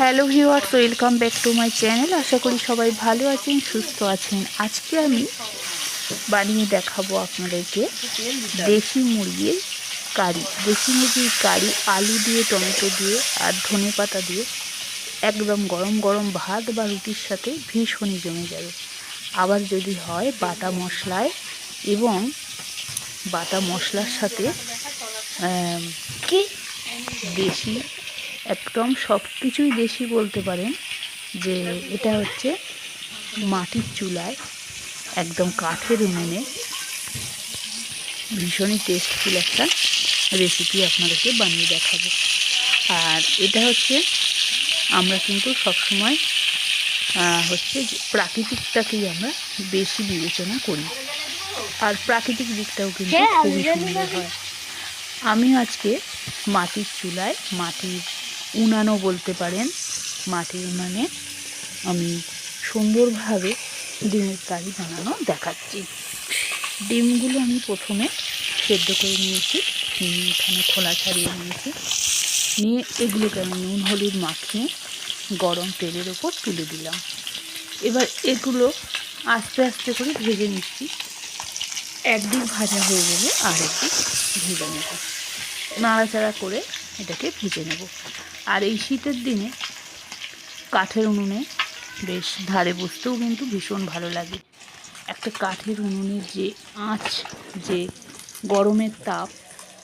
Hello viewers, welcome back to my channel. আশা করি সবাই ভালো আছেন, সুস্থ আছেন। আজকে আমি বানিয়ে দেখাবো আপনাদেরকে দেশি মুরগির কারি। দেশি মুরগির কারি, আলু দিয়ে, টমেটো দিয়ে আর ধনে পাতা দিয়ে একদম গরম গরম ভাত বা রুটির সাথে ভীষণই জমে যাবে। আবার যদি হয় বাটা মশলায় এবং বাটা মশলার সাথে কি? দেশি একদম সব কিছুই দেশি বলতে পারেন যে এটা হচ্ছে মাটির চুলায় একদম কাঠের উনুনে। ভীষণই টেস্টফুল একটা রেসিপি আপনাদেরকে বানিয়ে দেখাবো। আর এটা হচ্ছে আমরা কিন্তু সবসময় হচ্ছে যে প্রাকৃতিকটাকেই আমরা বেশি বিবেচনা করি। আর প্রাকৃতিক দিকটাও কিন্তু হ্যাঁ, খুবই সুন্দর হয়। আমি আজকে মাটির চুলায় মাটির উনানও বলতে পারেন মাটির উনানে আমি সুন্দরভাবে ডিমের কারি বানানো দেখাচ্ছি। ডিমগুলো আমি প্রথমে সেদ্ধ করে নিয়েছি এখানে খোলা ছাড়িয়ে নিয়েছি। নিয়ে এগুলোকে আমি নুন, হলুদ মাখিয়ে গরম তেলের ওপর তুলে দিলাম। এবার এগুলো আস্তে আস্তে করে ভেজে নিচ্ছি। একদিক ভাজা হয়ে গেলে আর একদিক ভেজে নেব। নাড়াচাড়া করে এটাকে ভেজে নেব। আর এই শীতের দিনে কাঠের উনুনে বেশ ধারে বসতেও কিন্তু ভীষণ ভালো লাগে। একটা কাঠের উনুনের যে আঁচ, যে গরমের তাপ,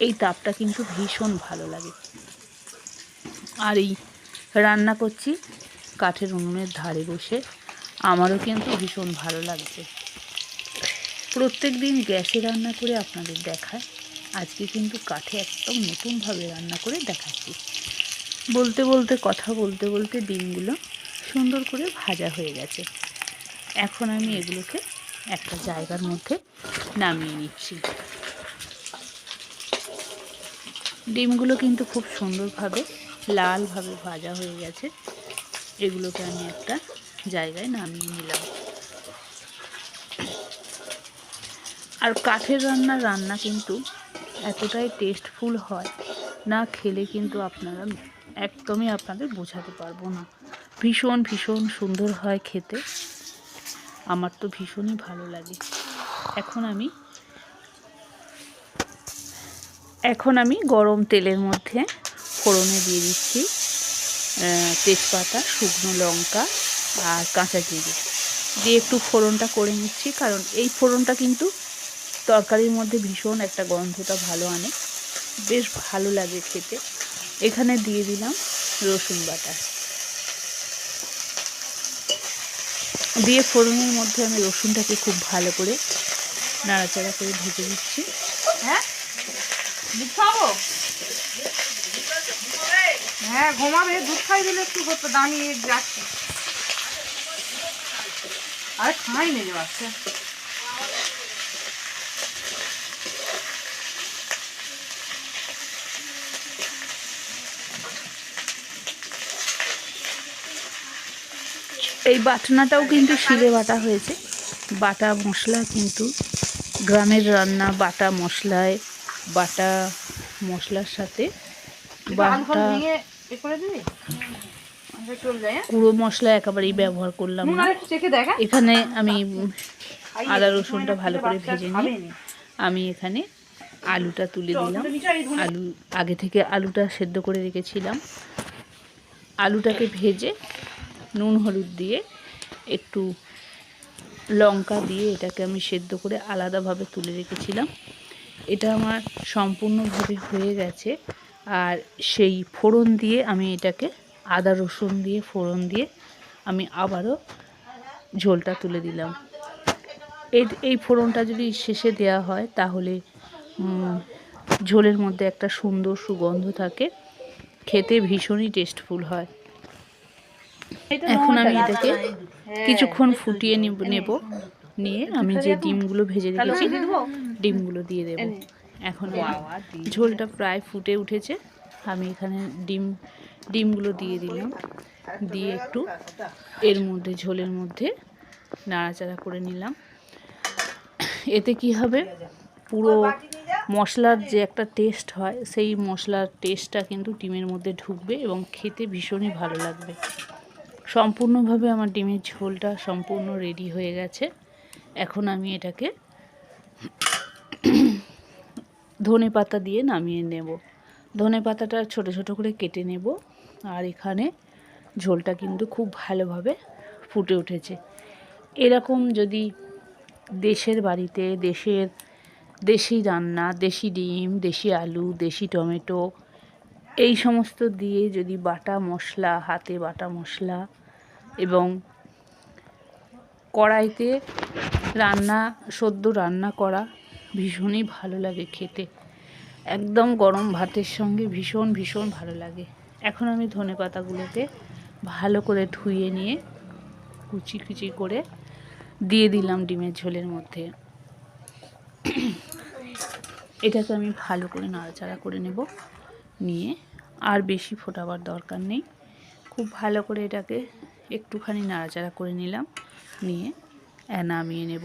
এই তাপটা কিন্তু ভীষণ ভালো লাগে। আর এই রান্না করছি কাঠের উনুনের ধারে বসে, আমারও কিন্তু ভীষণ ভালো লাগছে। প্রত্যেক দিন গ্যাসে রান্না করে আপনাদের দেখায়, আজকে কিন্তু কাঠে একদম নতুনভাবে রান্না করে দেখাচ্ছি। বলতে বলতে, কথা বলতে বলতে ডিমগুলো সুন্দর করে ভাজা হয়ে গেছে। এখন আমি এগুলোকে একটা জায়গার মধ্যে নামিয়ে নিচ্ছি। ডিমগুলো কিন্তু খুব সুন্দরভাবে, লালভাবে ভাজা হয়ে গেছে। এগুলোকে আমি একটা জায়গায় নামিয়ে নিলাম। আর কাঠের রান্নার রান্না কিন্তু এতটাই টেস্টফুল হয়, না খেলে কিন্তু আপনারা একদমই আপনাদের বোঝাতে পারব না। ভীষণ ভীষণ সুন্দর হয় খেতে। আমার তো ভীষণই ভালো লাগে। এখন আমি এখন আমি গরম তেলের মধ্যে ফোড়নে দিয়ে দিচ্ছি তেজপাতা, শুকনো লঙ্কা আর কাঁচা জিরে। দিয়ে একটু ফোড়নটা করে নিচ্ছি, কারণ এই ফোড়নটা কিন্তু তরকারির মধ্যে ভীষণ একটা গন্ধটা ভালো আনে। বেশ ভালো লাগে খেতে। এখানে দিয়ে দিলাম রসুন বাটা। দিয়ে ফোড়নের মধ্যে আমি রসুনটাকে খুব ভালো করে নাড়াচাড়া করে ভেজে দিচ্ছি হ্যাঁ? দুধ খাব? হ্যাঁ ঘুমাবে। দুধ খাই দিলে একটু হতো? দাঁড়িয়ে যাচ্ছি। আরে খাই নেই বাচ্চা। এই বাটনাটাও কিন্তু শিলে বাটা হয়েছে। বাটা মশলা কিন্তু গ্রামের রান্না বাটা মশলায় বাটা মশলার সাথে বাটা আচ্ছা হ্যাঁ? গুঁড়ো মশলা একেবারেই ব্যবহার করলাম না। হ্যাঁ? এখানে আমি আদা রসুনটা ভালো করে ভেজে নিয়ে আমি এখানে আলুটা তুলে দিলাম। আলু আগে থেকে আলুটা সেদ্ধ করে রেখেছিলাম। আলুটাকে ভেজে নুন, হলুদ দিয়ে একটু লঙ্কা দিয়ে এটাকে আমি সেদ্ধ করে আলাদাভাবে তুলে রেখেছিলাম। এটা আমার সম্পূর্ণভাবে হয়ে গেছে। আর সেই ফোড়ন দিয়ে আমি এটাকে আদা, রসুন দিয়ে ফোড়ন দিয়ে আমি আবারও ঝোলটা তুলে দিলাম। এই এই ফোড়নটা যদি শেষে দেওয়া হয় তাহলে ঝোলের মধ্যে একটা সুন্দর সুগন্ধ থাকে। খেতে ভীষণই টেস্টফুল হয়। এখন আমি এটাকে কিছুক্ষণ ফুটিয়ে নিব নেব। নিয়ে আমি যে ডিমগুলো ভেজে রেখেছি ডিমগুলো দিয়ে দেব। এখন ঝোলটা প্রায় ফুটে উঠেছে। আমি এখানে ডিম ডিমগুলো দিয়ে দিলাম। দিয়ে একটু এর মধ্যে ঝোলের মধ্যে নাড়াচাড়া করে নিলাম। এতে কি হবে? পুরো মশলার যে একটা টেস্ট হয় সেই মশলার টেস্টটা কিন্তু ডিমের মধ্যে ঢুকবে এবং খেতে ভীষণই ভালো লাগবে। সম্পূর্ণভাবে আমার ডিমের ঝোলটা সম্পূর্ণ রেডি হয়ে গেছে। এখন আমি এটাকে ধনে পাতা দিয়ে নামিয়ে নেব। ধনে পাতাটা ছোট ছোট করে কেটে নেব আর এখানে ঝোলটা কিন্তু খুব ভালোভাবে ফুটে উঠেছে। এরকম যদি দেশের বাড়িতে, দেশের, দেশি রান্না, দেশি ডিম, দেশি আলু, দেশি টমেটো, এই সমস্ত দিয়ে যদি বাটা মশলা, হাতে বাটা মশলা এবং কড়াইতে রান্না, সদ্য রান্না করা ভীষণই ভালো লাগে খেতে। একদম গরম ভাতের সঙ্গে ভীষণ ভীষণ ভালো লাগে। এখন আমি ধনে পাতাগুলোকে ভালো করে ধুয়ে নিয়ে কুচি কুচি করে দিয়ে দিলাম ডিমের ঝোলের মধ্যে। এটাকে আমি ভালো করে নাড়াচাড়া করে নেব। নিয়ে আর বেশি ফোটাবার দরকার নেই। খুব ভালো করে এটাকে একটুখানি নাড়াচাড়া করে নিলাম, নিয়ে নামিয়ে নেব।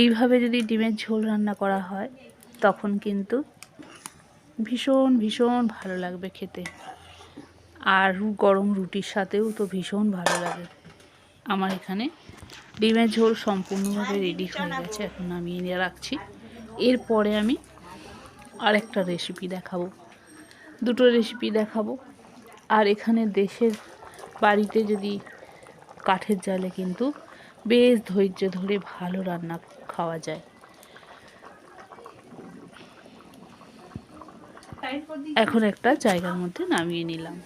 এইভাবে যদি ডিমের ঝোল রান্না করা হয়, তখন কিন্তু ভীষণ ভীষণ ভালো লাগবে খেতে। আর গরম রুটির সাথেও তো ভীষণ ভালো লাগে। আমার এখানে ডিমের ঝোল সম্পূর্ণভাবে রেডি হয়ে গেছে, এখন নামিয়ে নিয়ে রাখছি। এরপরে আমি আরেকটা রেসিপি দেখাবো। দুটো রেসিপি দেখাবো। আর এখানে দেশের বাড়িতে যদি কাঠের জালে কিন্তু বেশ ধৈর্য ধরে ভালো রান্না খাওয়া যায়। এখন একটা জায়গার মধ্যে নামিয়ে নিলাম।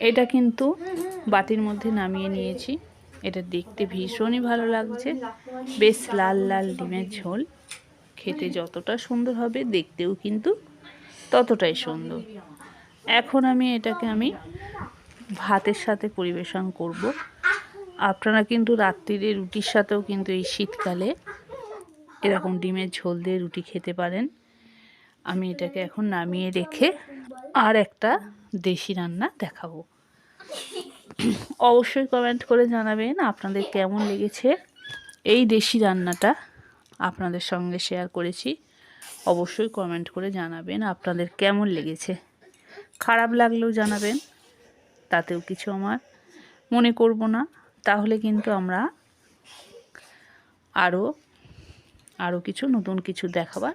এটা কিন্তু বাটির মধ্যে নামিয়ে নিয়েছি। এটা দেখতে ভীষণই ভালো লাগছে। বেশ লাল লাল ডিমের ঝোল। খেতে যতটা সুন্দর হবে দেখতেও কিন্তু ততটাই সুন্দর। এখন আমি এটাকে আমি ভাতের সাথে পরিবেশন করব। আপনারা কিন্তু রাত্রিরে রুটির সাথেও কিন্তু এই শীতকালে এরকম ডিমের ঝোল দিয়ে রুটি খেতে পারেন। আমি এটাকে এখন নামিয়ে রেখে আর একটা দেশি রান্না দেখাবো। অবশ্যই কমেন্ট করে জানাবেন আপনাদের কেমন লেগেছে। এই দেশি রান্নাটা আপনাদের সঙ্গে শেয়ার করেছি। অবশ্যই কমেন্ট করে জানাবেন আপনাদের কেমন লেগেছে। খারাপ লাগলেও জানাবেন, তাতেও কিছু আমার মনে করব না। তাহলে কিন্তু আমরা আরও আরও কিছু, নতুন কিছু দেখাবার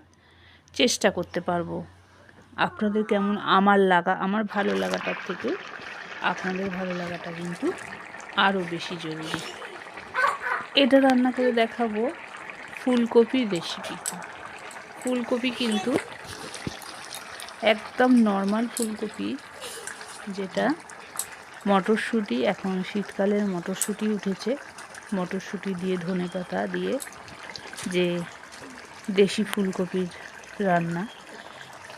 চেষ্টা করতে পারব। আপনাদের কেমন, আমার লাগা, আমার ভালো লাগাটার থেকে আপনাদের ভালো লাগাটা কিন্তু আরও বেশি জরুরি। এটা রান্না করে দেখাবো ফুলকপির রেসিপি ফুলকপি কিন্তু একদম নর্মাল ফুলকপি, যেটা মটরশুঁটি, এখন শীতকালের মটরশুঁটি উঠেছে। মটরশুঁটি দিয়ে ধনে পাতা দিয়ে যে দেশি ফুলকপির রান্না,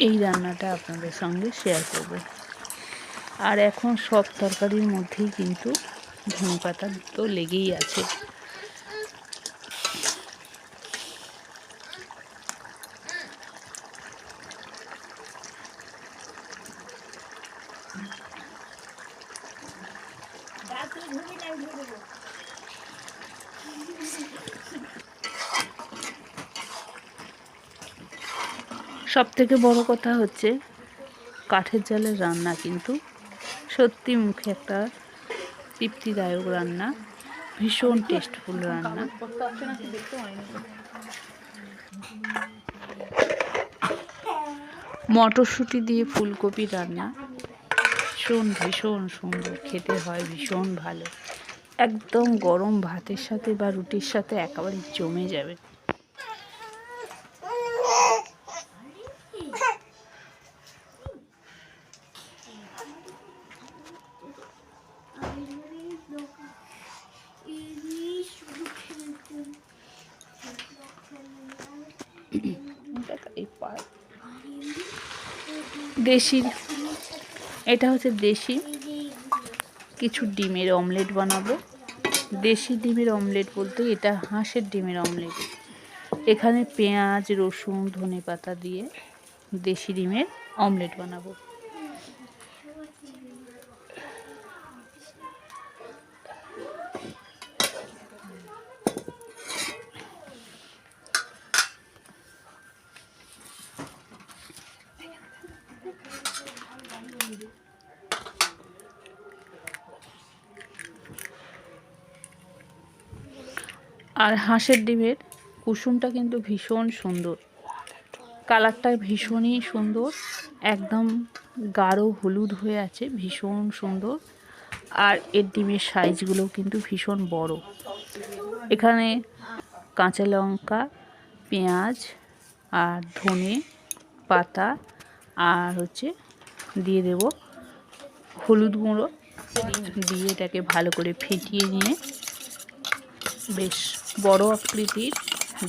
এই রান্নাটা আপনাদের সঙ্গে শেয়ার করব। আর এখন সব তরকারির মধ্যেই কিন্তু ধনে পাতা তো লেগেই আছে। সব থেকে বড় কথা হচ্ছে কাঠের জালের রান্না কিন্তু সত্যি মুখে একটা তৃপ্তিদায়ক রান্না, ভীষণ টেস্টফুল রান্না। মটরশুঁটি দিয়ে ফুলকপি রান্না, ভীষণ ভীষণ সুন্দর, খেতে হয় ভীষণ ভালো। একদম গরম ভাতের সাথে বা রুটির সাথে একেবারে জমে যাবে। দেশি এটা হচ্ছে দেশি। কিছু ডিমের অমলেট বানাবো। দেশি ডিমের অমলেট বলতে এটা হাঁসের ডিমের অমলেট। এখানে পেঁয়াজ, রসুন ধনে পাতা দিয়ে দেশি ডিমের অমলেট বানাবো। আর হাঁসের ডিমের কুসুমটা কিন্তু ভীষণ সুন্দর। কালারটা ভীষণই সুন্দর, একদম গাঢ় হলুদ হয়ে আছে, ভীষণ সুন্দর। আর এর ডিমের সাইজগুলোও কিন্তু ভীষণ বড়। এখানে কাঁচা লঙ্কা, পেঁয়াজ আর ধনে পাতা আর হচ্ছে দিয়ে দেব হলুদ গুঁড়ো। দিয়ে এটাকে ভালো করে ফেটিয়ে নিয়ে বেশ বড় আকৃতির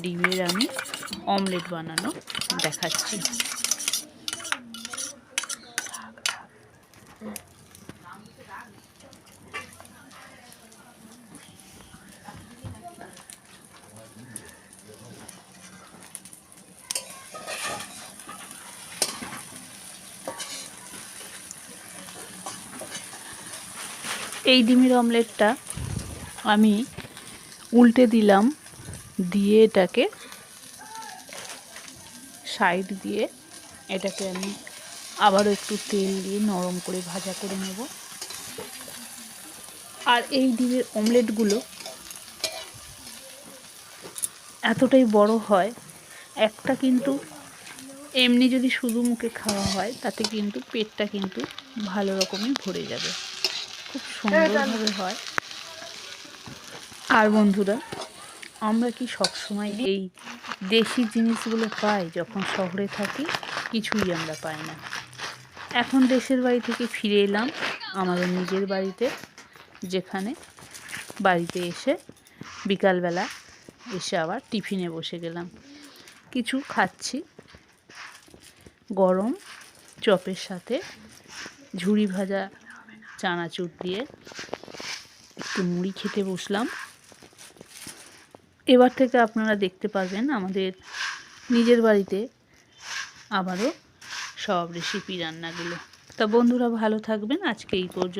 ডিমের আমি অমলেট বানানো দেখাচ্ছি। এই ডিমের অমলেটটা আমি উল্টে দিলাম, দিয়ে এটাকে সাইড দিয়ে এটাকে আমি আবারও একটু তেল দিয়ে নরম করে ভাজা করে নেব। আর এই ডিমের অমলেটগুলো এতটাই বড় হয়, একটা কিন্তু এমনি যদি শুধু মুখে খাওয়া হয়, তাতে কিন্তু পেটটা কিন্তু ভালো রকমই ভরে যাবে। খুব সুন্দরভাবে হয়। আর বন্ধুরা, আমরা কি সবসময় এই দেশি জিনিসগুলো পাই যখন শহরে থাকি? কিছুই আমরা পাই না। এখন দেশের বাড়ি থেকে ফিরে এলাম আমাদের নিজের বাড়িতে, যেখানে বাড়িতে এসে বিকালবেলা এসে আবার টিফিনে বসে গেলাম। কিছু খাচ্ছি। গরম চপের সাথে ঝুড়ি ভাজা, চানাচুর দিয়ে একটু মুড়ি খেতে বসলাম। এবার থেকে আপনারা দেখতে পারবেন আমাদের নিজের বাড়িতে আবারও সব রেসিপি রান্নাগুলো। তা বন্ধুরা ভালো থাকবেন, আজকে এই পর্যন্ত।